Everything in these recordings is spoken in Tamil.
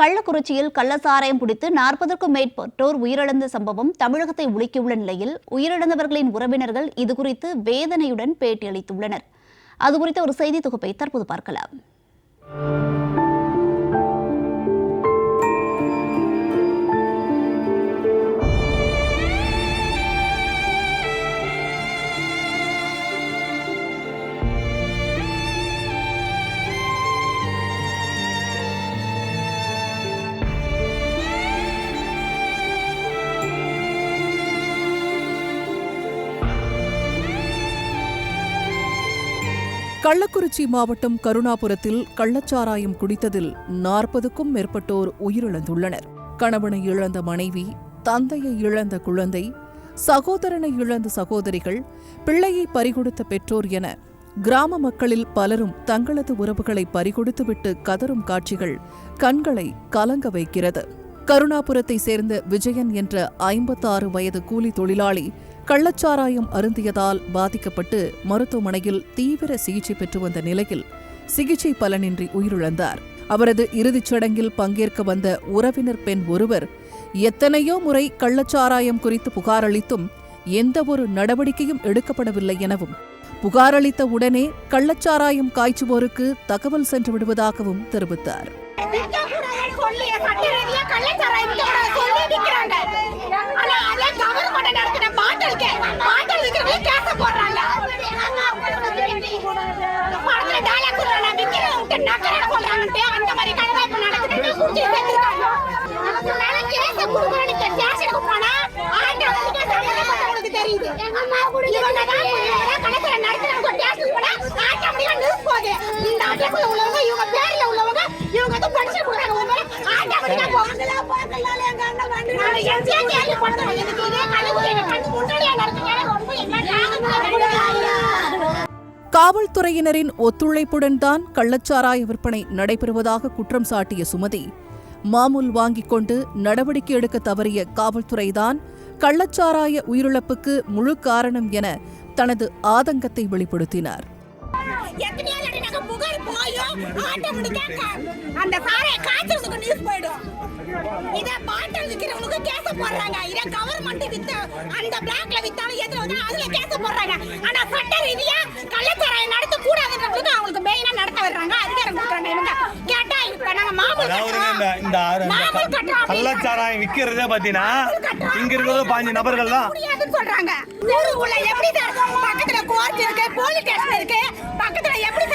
கள்ளக்குறிச்சியில் கள்ளசாராயம் குடித்து நாற்பதற்கும் மேற்பட்டோர் உயிரிழந்த சம்பவம் தமிழகத்தை உலுக்கியுள்ள நிலையில் உயிரிழந்தவர்களின் உறவினர்கள் இதுகுறித்து வேதனையுடன் பேட்டியளித்துள்ளனர். அது குறித்த ஒரு செய்தி தொகுப்பை தற்போது பார்க்கலாம். கள்ளக்குறிச்சி மாவட்டம் கருணாபுரத்தில் கள்ளச்சாராயம் குடித்ததில் நாற்பதுக்கும் மேற்பட்டோர் உயிரிழந்துள்ளனர். கணவனை இழந்த மனைவி தந்தையை இழந்த குழந்தை சகோதரனை இழந்த சகோதரிகள் பிள்ளையை பறிகொடுத்த பெற்றோர் என கிராம மக்களில் பலரும் தங்களது உறவுகளை பறிகொடுத்துவிட்டு கதரும் காட்சிகள் கண்களை கலங்க வைக்கிறது. கருணாபுரத்தை சேர்ந்த விஜயன் என்ற ஐம்பத்தாறு வயது கூலி தொழிலாளி கள்ளச்சாராயம் அருந்தியதால் பாதிக்கப்பட்டு மருத்துவமனையில் தீவிர சிகிச்சை பெற்று வந்த நிலையில் சிகிச்சை பலனின்றி உயிரிழந்தார். அவரது இறுதிச் சடங்கில் பங்கேற்க வந்த உறவினர் பெண் ஒருவர் எத்தனையோ முறை கள்ளச்சாராயம் குறித்து புகாரளித்தும் எந்தவொரு நடவடிக்கையும் எடுக்கப்படவில்லை எனவும் புகாரளித்த உடனே கள்ளச்சாராயம் காய்ச்சுவோருக்கு தகவல் சென்று விடுவதாகவும் தெரிவித்தார் விற்கக்கூடாதுன்னு சொல்லி சட்ட ரீதியா கள்ளச்சாராயம் விற்கக்கூடாது சொல்லி விக்கிறாங்க. ஆனா அதே நடத்தின பாட்டிலுக்கு, பாட்டில் விக்கிறவங்க கேஸ போடுறாங்க. படத்துல dialogue சொல்றாங்க, விக்கிறவங்க விட்டு நக்கறேன்னு சொல்றாங்கன்ட்டு, அந்த மாதிரி கதை இப்ப குடிச்சு. அதனால ஸ்டேஷனுக்கு போனா, ஆண்டவனுக்கு சம்பந்தப்பட்டவங்களுக்கு தெரியுது. இவங்க தான் இவங்க கள்ளச்சாராயம் நடத்துறவங்க ஸ்டேஷனுக்கு போனா, ஆட்டோமேட்டிக்கா நியூஸ் போகுது. இந்த அட்ரஸ்ல உள்ளவங்க, காவல்துறையினரின் ஒத்துழைப்புடன் தான் கள்ளச்சாராய விற்பனை நடைபெறுவதாக குற்றம் சாட்டிய சுமதி மாமூல் வாங்கிக் கொண்டு நடவடிக்கை எடுக்க தவறிய காவல்துறைதான் கள்ளச்சாராய உயிரிழப்புக்கு முழு காரணம் என தனது ஆதங்கத்தை வெளிப்படுத்தினார். ஆட்டோமேட்டிக்கா அந்த சாரைய காய்ச்சறதுக்கு நியூஸ் போயிடும். இத பாட்டில் விக்கிறவங்களுக்கு கேஸ போடுறாங்க. இத கவர்மெண்ட் வித்த அந்த பிளாக்ல வித்தாலும் எதுல வந்து அதுல கேஸ போடுறாங்க. ஆனா சட்ட ரீதியா கள்ளச்சாராயம் நடத்த அவங்களுக்கு மெயினா நடத்த வர்றாங்க அதிகாரம் கொடுக்குறாங்க இவங்க. கேட்டா இப்ப நாங்க மாமூல் அதாவதுங்க இந்த கள்ளச்சாராயம் விக்கிறதே பாத்தீங்கன்னா இங்க இருக்கிற பாஞ்சு நபர்கள் தான். சொல்றாங்க. ஊருக்குள்ள எப்படி சார் பக்கத்துல கோர்ட் இருக்கு போலீஸ் ஸ்டேஷன் இருக்கு. பக்கத்துல எப்படி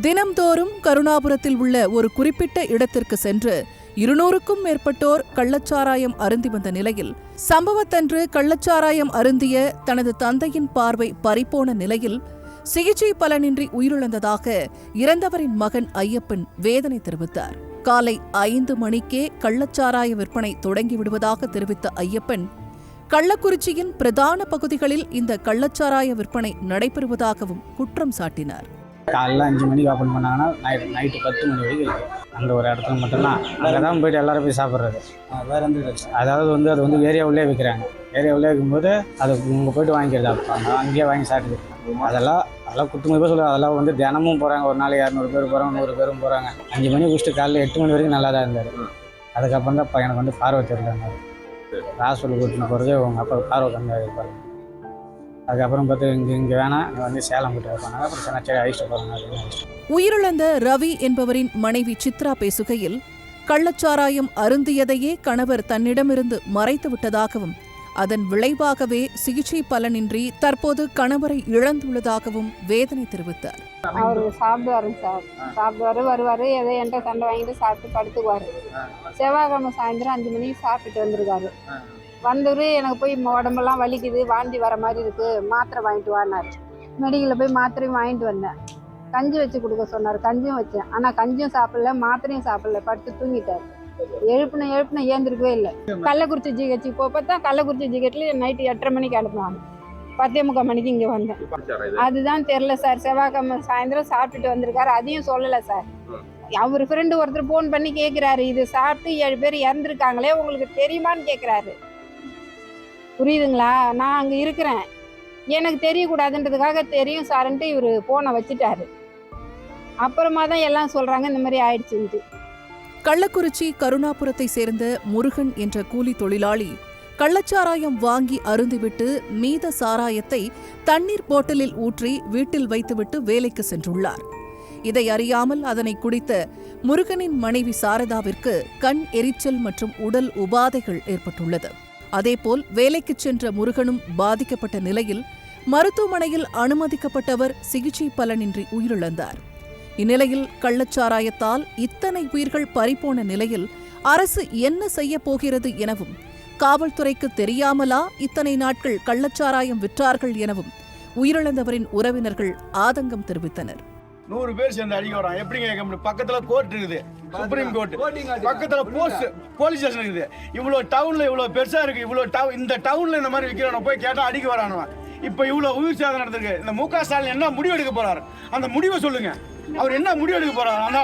தினம்தோறும் கருணாபுரத்தில் உள்ள ஒரு குறிப்பிட்ட இடத்திற்கு சென்று இருநூறுக்கும் மேற்பட்டோர் கள்ளச்சாராயம் அருந்தி வந்த நிலையில் சம்பவத்தன்று கள்ளச்சாராயம் அருந்திய தனது தந்தையின் பார்வை பறிபோன நிலையில் சிகிச்சை பலனின்றி உயிரிழந்ததாக இறந்தவரின் மகன் ஐயப்பன் வேதனை தெரிவித்தார். காலை ஐந்து மணிக்கே கள்ளச்சாராய விற்பனை தொடங்கிவிடுவதாக தெரிவித்த ஐயப்பன் கள்ளக்குறிச்சியின் பிரதான பகுதிகளில் இந்த கள்ளச்சாராய விற்பனை நடைபெறுவதாகவும் குற்றம் சாட்டினார். காலைல அஞ்சு மணிக்கு ஓப்பன் பண்ணாங்கன்னா நைட் நைட்டு பத்து மணி வரைக்கும். அந்த ஒரு இடத்துல மட்டும்தான். அங்கே தான் போயிட்டு எல்லாரும் போய் சாப்பிட்றது. வேறு எந்த அதாவது வந்து அது வந்து ஏரியா உள்ளே விற்கிறாங்க ஏரியா உள்ளே விற்கும்போது அது இங்கே போயிட்டு வாங்கிக்கிறது. அப்போ அங்கே அங்கேயே வாங்கி சாப்பிட்டு அதெல்லாம் அதெல்லாம் குத்து மதிப்பாக சொல்லுவாங்க. அதெல்லாம் வந்து தினமும் போகிறாங்க ஒரு நாள் இரநூறு பேர் போகிறாங்க நூறு பேரும் போகிறாங்க அஞ்சு மணி குடிச்சிட்டு காலைல எட்டு மணி வரைக்கும் நல்லா தான் இருந்தார். அதுக்கப்புறம் தான் எனக்கு வந்து பார்வை தெரியல ஹாஸ்பிட்டல் கூட்டின்னு போகிறது உங்கள் அப்பா பார்வை கம்மியாக இருப்பாரு அதுக்கப்புறம் பார்த்து இங்கே இங்கே வேணாம். இங்க வந்து சேலம் கிட்ட போனாங்க. அப்புறம் சொன்னா சரி அழிச்சிட்டு போகிறாங்க அப்படின்னு உயிரிழந்த ரவி என்பவரின் மனைவி சித்ரா பேசுகையில் கள்ளச்சாராயம் அருந்தியதையே கணவர் தன்னிடமிருந்து மறைத்து விட்டதாகவும் அதன் விளைவாகவே சிகிச்சை பலனின்றி தற்போது கணவரை இழந்துள்ளதாகவும் வேதனை தெரிவித்தார். அவர் சாப்பிடுவாருங்க சார். சாப்பிடுவாரு வருவார் ஏதோ என்கிட்ட சண்டை வாங்கிட்டு சாப்பிட்டு படுத்துக்குவார். செவ்வாய்க்கிழமை சாயந்தரம் அஞ்சு மணிக்கு சாப்பிட்டுட்டு வந்திருக்காரு வந்தவர் எனக்கு போய் உடம்பெல்லாம் வலிக்குது வாந்தி வர மாதிரி இருக்குது மாத்திரை வாங்கிட்டு வானார் மெடிக்கலில் போய் மாத்திரையும் வாங்கிட்டு வந்தேன். கஞ்சி வச்சு கொடுக்க சொன்னார் கஞ்சியும் வச்சேன். ஆனால் கஞ்சியும் சாப்பிடல மாத்திரையும் சாப்பிடல படுத்து தூங்கிட்டார். எழுப்புன எழுப்புன ஏந்திருக்கவே இல்லை. கள்ளக்குறிச்சி ஜிஹெச் போப்போ தான் கள்ளக்குறிச்சி ஜிஹெச்சில் நைட்டு எட்டரை மணிக்கு அனுப்புவாங்க பத்தே முக்கால் மணிக்கு இங்கே வந்தேன். அதுதான் தெரில சார். செவ்வாய்க்கிழமை சாயந்தரம் சாப்பிட்டுட்டு வந்திருக்காரு. அதையும் சொல்லலை சார். அவர் ஃப்ரெண்டு ஒருத்தர் ஃபோன் பண்ணி கேட்குறாரு இது சாப்பிட்டு ஏழு பேர் இறந்துருக்காங்களே உங்களுக்கு தெரியுமான்னு கேட்குறாரு புரியுதுங்களா? நான் அங்கே இருக்கிறேன். எனக்கு தெரியக்கூடாதுன்றதுக்காக தெரியும் சார்ன்ட்டு இவர் ஃபோனை வச்சுட்டாரு. அப்புறமா தான் எல்லாம் சொல்கிறாங்க இந்த மாதிரி ஆயிடுச்சுன்ட்டு. கள்ளக்குறிச்சி கருணாபுரத்தை சேர்ந்த முருகன் என்ற கூலி தொழிலாளி கள்ளச்சாராயம் வாங்கி அருந்திவிட்டு மீத சாராயத்தை தண்ணீர் போட்டலில் ஊற்றி வீட்டில் வைத்துவிட்டு வேலைக்கு சென்றுள்ளார். இதை அறியாமல் அதனை குடித்த முருகனின் மனைவி சாரதாவிற்கு கண் எரிச்சல் மற்றும் உடல் உபாதைகள் ஏற்பட்டுள்ளது. அதேபோல் வேலைக்குச் சென்ற முருகனும் பாதிக்கப்பட்ட நிலையில் மருத்துவமனையில் அனுமதிக்கப்பட்டவர் சிகிச்சை பலனின்றி உயிரிழந்தார். இந்நிலையில் கள்ளச்சாராயத்தால் இத்தனை உயிர்கள் பறிபோன நிலையில் அரசு என்ன செய்யப் போகிறது எனவும் காவல்துறைக்கு தெரியாமலா இத்தனை நாட்கள் கள்ளச்சாராயம் விற்றார்கள் எனவும் உயிரிழந்தவரின் உறவினர்கள் ஆதங்கம் தெரிவித்தனர். நூறு பேர் சேர்ந்து அடிக்க வரான் எப்படிங்க கேட்க முடியும்? பக்கத்துல கோர்ட் இருக்குது. சுப்ரீம் கோர்ட் பக்கத்துல போஸ்ட் போலீஸ் ஸ்டேஷன் இருக்குது. இவ்வளவு டவுன்ல இவ்வளவு பெருசா இருக்கு. இவ்வளவு டவு இந்த டவுன்ல இந்த மாதிரி விற்கிறவன போய் கேட்டா அடிக்க வரானுவன். இப்ப இவ்வளவு உயிர் சேதம் நடந்திருக்கு. இந்த மு க ஸ்டாலின் என்ன முடிவு எடுக்க போறாரு? அந்த முடிவை சொல்லுங்க. அவர் என்ன முடிவு எடுக்க போறாரு?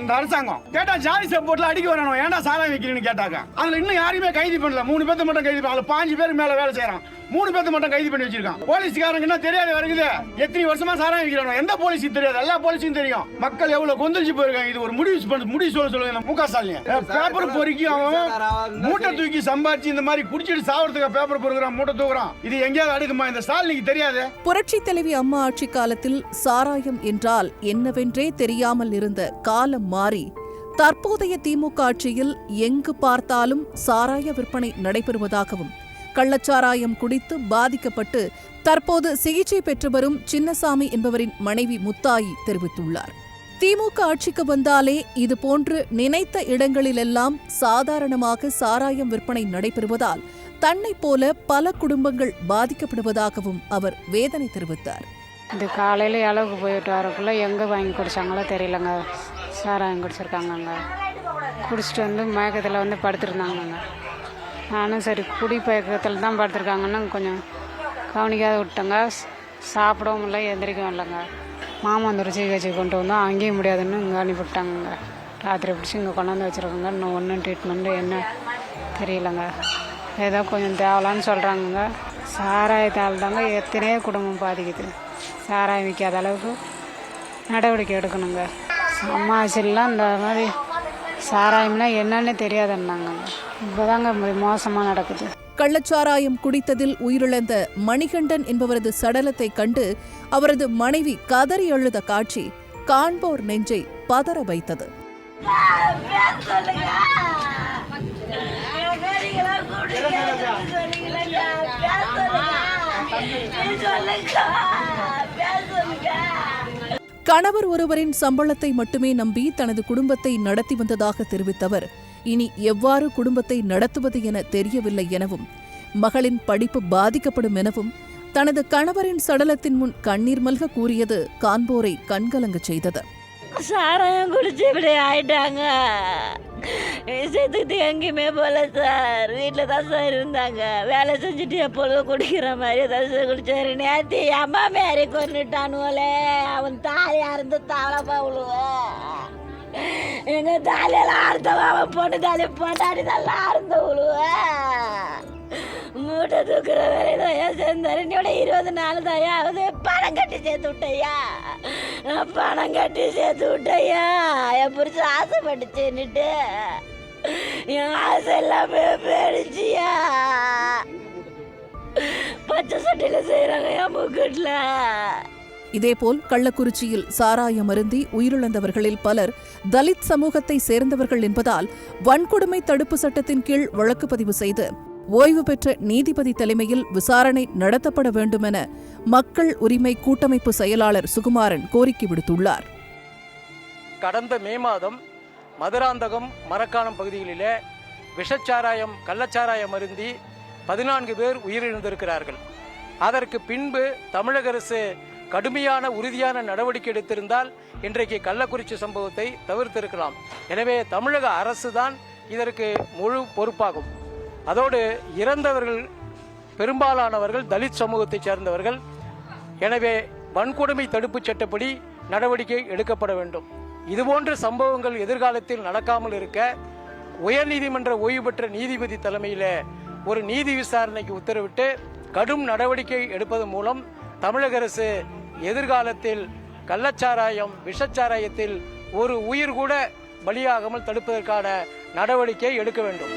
அந்த அரசாங்கம். கேட்டா ஜாதி சப்போர்ட்ல அடிக்க வரணும் ஏன்டா சாராயம் வைக்கிறீன்னு கேட்டாங்க அதுல இன்னும் யாரையுமே கைது பண்ணல. மூணு பேர்த்த மட்டும் கைது பண்ணல பாஞ்சு பேருக்கு மேல வேலை செய்யறான். மூணு பேர்த்த மட்டும் கைது பண்ணி வச்சிருக்கான். போலீஸ்காரங்க என்ன தெரியாது வருகுது. எத்தனை வருஷமா சாராயம் வைக்கிறானோ? எந்த போலீஸுக்கு தெரியாது. எல்லா போலீஸுக்கும் தெரியும். மக்கள் எவ்வளவு கொந்தளிச்சு போயிருக்காங்க. இது ஒரு முடிவு பண்ண முடிவு சொல்ல சொல்லுங்க. இந்த மு க ஸ்டாலின். பேப்பர் பொறுக்கி அவன் மூட்டை தூக்கி சம்பாதிச்சு இந்த மாதிரி குடிச்சிட்டு சாவறதுக்கு பேப்பர் பொறுக்கிறான் மூட்டை தூக்குறான். இது எங்கேயாவது அடுக்குமா? இந்த ஸ்டாலினுக்கு தெரியாது. புரட்சித் தலைவி அம்மா ஆட்சி காலத்தில் சாராயம் என்றால் என்னவென்றே தெரியாமல் இருந்த காலம் மாறி தற்போதைய திமுக ஆட்சியில் எங்கு பார்த்தாலும் சாராய விற்பனை நடைபெறுவதாகவும் கள்ளச்சாராயம் குடித்து பாதிக்கப்பட்டு தற்போது சிகிச்சை பெற்று வரும் சின்னசாமி என்பவரின் மனைவி முத்தாயி தெரிவித்துள்ளார். திமுக ஆட்சிக்கு வந்தாலே இதுபோன்று நினைத்த இடங்களிலெல்லாம் சாதாரணமாக சாராயம் விற்பனை நடைபெறுவதால் தன்னைப் போல பல குடும்பங்கள் பாதிக்கப்படுவதாகவும் அவர் வேதனை தெரிவித்தார். இது காலையில் அளவுக்கு போயிட்டு வரக்குள்ளே எங்கே வாங்கி குடிச்சாங்களோ தெரியலங்க. சாராயம் குடிச்சிருக்காங்கங்க. குடிச்சிட்டு வந்து மயக்கத்தில் வந்து படுத்துருந்தாங்கங்க. நானும் சரி குடி பழக்கத்தில் தான் படுத்துருக்காங்கன்னு கொஞ்சம் கவனிக்காத விட்டேங்க சாப்பிடவும் இல்லை எந்திரிக்கவும் இல்லைங்க. மாமந்தூர் சிகிச்சை கொண்டு வந்தோம் அங்கேயும் முடியாதுன்னு இங்கே அனுப்பிவிட்டாங்கங்க. ராத்திரி பிடிச்சி இங்கே கொண்டாந்து வச்சுருக்கோங்க. இன்னும் ஒன்றும் ட்ரீட்மெண்ட்டு என்ன தெரியலங்க. ஏதோ கொஞ்சம் தேவலான்னு சொல்கிறாங்கங்க சாராயத்தால் தாங்க எத்தனையோ குடும்பம் பாதிக்குது. சாராயம் விற்காத அளவுக்கு நடவடிக்கை எடுக்கணுங்க. அம்மாச்சிலாம் இந்த மாதிரி சாராயம்னா என்னன்னு தெரியாதுன்னாங்க. இப்போ தாங்க மோசமாக நடக்குது. கள்ளச்சாராயம் குடித்ததில் உயிரிழந்த மணிகண்டன் என்பவரது சடலத்தை கண்டு அவரது மனைவி கதறி அழுத காட்சி காண்போர் நெஞ்சை பதற வைத்தது. கணவர் ஒருவரின் சம்பளத்தை மட்டுமே நம்பி தனது குடும்பத்தை நடத்தி வந்ததாக தெரிவித்தவர். இனி எவ்வாறு குடும்பத்தை நடத்துவது என தெரியவில்லை எனவும் மகளின் படிப்பு பாதிக்கப்படும் எனவும் தனது கணவரின் சடலத்தின் முன் கண்ணீர் மல்க கூறியது காண்போரை கண்கலங்கச் செய்தது. சாராயம் குடிச்சு இப்படி ஆயிட்டாங்க. விஷயத்துக்கு எங்கேயுமே போல சார். வீட்டில் தான் சார் இருந்தாங்க. வேலை செஞ்சுட்டு எப்பொழுதும் குடிக்கிற மாதிரி தான் சார் குடிச்சாரு. நேற்று அம்மா மாரி கொண்டுட்டானுவலே அவன் தாலி அறுந்து தாளப்பா விழுவேன் எங்க தாலியெல்லாம் அறுத்தவன் அவன் பொண்ணு தாலி பொண்டாடி தான் அறுந்து விழுவேன் மூட்டை தூக்குற வேலை சேர்ந்தாரு என்னோட இருபது நாள் தாயா அது பணம் கட்டி சேர்த்து விட்டையா நான் பணம் கட்டி சேர்த்து விட்டையா என் புரிச்சு ஆசைப்பட்டுச்சுன்னுட்டு. என் ஆசை எல்லாமே போயிடுச்சியா. பச்சை சட்டையில் செய்கிறாங்க என் முக்கிட்டில் இதேபோல் கள்ளக்குறிச்சியில் சாராயம் அருந்தி உயிரிழந்தவர்களில் பலர் தலித் சமூகத்தை சேர்ந்தவர்கள் என்பதால் வன்கொடுமை தடுப்பு சட்டத்தின் கீழ் வழக்கு பதிவு செய்து ஓய்வு பெற்ற நீதிபதி தலைமையில் விசாரணை நடத்தப்பட வேண்டுமென மக்கள் உரிமை கூட்டமைப்பு செயலாளர் சுகுமாரன் கோரிக்கை விடுத்துள்ளார். கடந்த மே மாதம் மதுராந்தகம் மரக்காணம் பகுதிகளிலே விஷச்சாராயம் கள்ளச்சாராயம் அருந்தி பதினான்கு பேர் உயிரிழந்திருக்கிறார்கள். அதற்கு பின்பு தமிழக அரசு கடுமையான உறுதியான நடவடிக்கை எடுத்திருந்தால் இன்றைக்கு கள்ளக்குறிச்சி சம்பவத்தை தவிர்த்திருக்கலாம். எனவே தமிழக அரசு தான் இதற்கு முழு பொறுப்பாகும். அதோடு இறந்தவர்கள் பெரும்பாலானவர்கள் தலித் சமூகத்தைச் சேர்ந்தவர்கள். எனவே வன்கொடுமை தடுப்புச் சட்டப்படி நடவடிக்கை எடுக்கப்பட வேண்டும். இதுபோன்ற சம்பவங்கள் எதிர்காலத்தில் நடக்காமல் இருக்க உயர்நீதிமன்ற ஓய்வு பெற்ற நீதிபதி தலைமையில் ஒரு நீதி விசாரணைக்கு உத்தரவிட்டு கடும் நடவடிக்கை எடுப்பதன் மூலம் தமிழக அரசு எதிர்காலத்தில் கள்ளச்சாராயம் விஷச்சாராயத்தில் ஒரு உயிர் கூட பலியாகாமல் தடுப்பதற்கான நடவடிக்கை எடுக்க வேண்டும்.